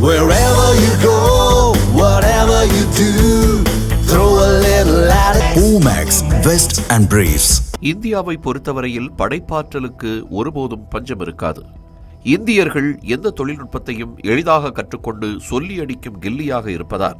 Wherever you go, whatever you do, throw a little at it. Omax, Vest and Briefs. இந்தியாவை பொறுத்தவரையில் படைப்பாற்றலுக்கு ஒருபோதும் பஞ்சம் இருக்காது இந்தியர்கள் எந்த தொழில்நுட்பத்தையும் எளிதாக கற்றுக்கொண்டு சொல்லி அடிக்கும் கில்லியாக இருப்பதால்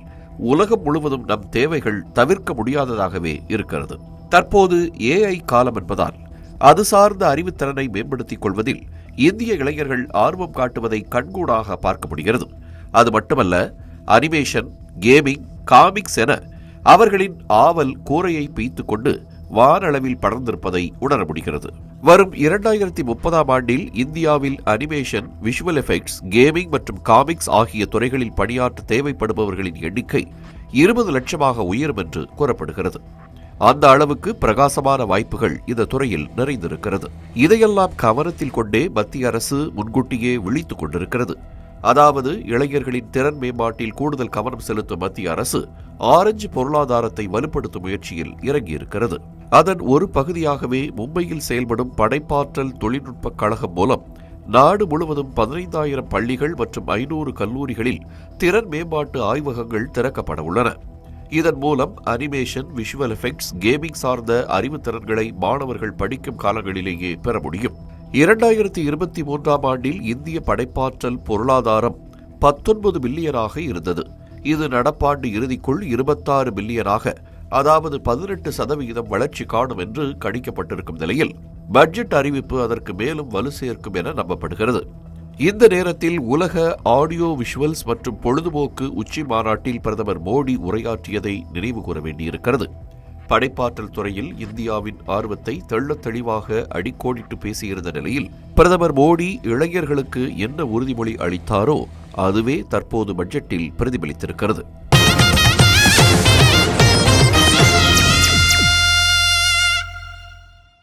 உலகம் முழுவதும் நம் தேவைகள் தவிர்க்க முடியாததாகவே இருக்கிறது தற்போது ஏஐ காலம் என்பதால் அது சார்ந்த அறிவுத்திறனை மேம்படுத்திக் கொள்வதில் இந்திய இளைஞர்கள் ஆர்வம் காட்டுவதை கண்கூடாக பார்க்க முடிகிறது அது மட்டுமல்ல அனிமேஷன் கேமிங் காமிக்ஸ் என அவர்களின் ஆவல் கூரையை பீய்த்து கொண்டு வானளவில் படர்ந்திருப்பதை உணர முடிகிறது. வரும் இரண்டாயிரத்தி முப்பதாம் ஆண்டில் இந்தியாவில் அனிமேஷன் விஷுவல் எஃபெக்ட்ஸ் கேமிங் மற்றும் காமிக்ஸ் ஆகிய துறைகளில் பணியாற்ற தேவைப்படுபவர்களின் எண்ணிக்கை இருபது லட்சமாக உயரும் என்று கூறப்படுகிறது. அந்த அளவுக்கு பிரகாசமான வாய்ப்புகள் இந்த துறையில் நிறைந்திருக்கிறது. இதையெல்லாம் கவனத்தில் கொண்டே மத்திய அரசு முன்கூட்டியே விழித்துக் கொண்டிருக்கிறது. அதாவது இளைஞர்களின் திறன் மேம்பாட்டில் கூடுதல் கவனம் செலுத்தும் மத்திய அரசு ஆரஞ்சு பொருளாதாரத்தை வலுப்படுத்தும் முயற்சியில் இறங்கியிருக்கிறது. அதன் ஒரு பகுதியாகவே மும்பையில் செயல்படும் படைப்பாற்றல் தொழில்நுட்பக் கழகம் மூலம் நாடு முழுவதும் பதினைந்தாயிரம் பள்ளிகள் மற்றும் ஐநூறு கல்லூரிகளில் திறன் மேம்பாட்டு ஆய்வகங்கள் திறக்கப்பட உள்ளன. இதன் மூலம் அனிமேஷன் விஷுவல் எஃபெக்ட்ஸ் கேமிங் சார்ந்த அறிவுத்திறன்களை மாணவர்கள் படிக்கும் காலங்களிலேயே பெற முடியும். இரண்டாயிரத்தி இருபத்தி மூன்றாம் ஆண்டில் இந்திய படைப்பாற்றல் பொருளாதாரம் பத்தொன்பது பில்லியனாக இருந்தது. இது நடப்பாண்டு இறுதிக்குள் இருபத்தாறு பில்லியனாக அதாவது பதினெட்டு சதவிகிதம் வளர்ச்சி காணும் என்று கணிக்கப்பட்டிருக்கும் நிலையில் பட்ஜெட் அறிவிப்பு அதற்கு மேலும் வலு சேர்க்கும் என நம்பப்படுகிறது. இந்த நேரத்தில் உலக ஆடியோ விஷுவல்ஸ் மற்றும் பொழுதுபோக்கு உச்சி மாநாட்டில் பிரதமர் மோடி உரையாற்றியதை நினைவு கூற வேண்டியிருக்கிறது. படைப்பாற்றல் துறையில் இந்தியாவின் ஆர்வத்தை தெள்ள தெளிவாக அடிக்கோடிட்டு பேசியிருந்த நிலையில் பிரதமர் மோடி இளைஞர்களுக்கு என்ன உறுதிமொழி அளித்தாரோ அதுவே தற்போது பட்ஜெட்டில் பிரதிபலித்திருக்கிறது.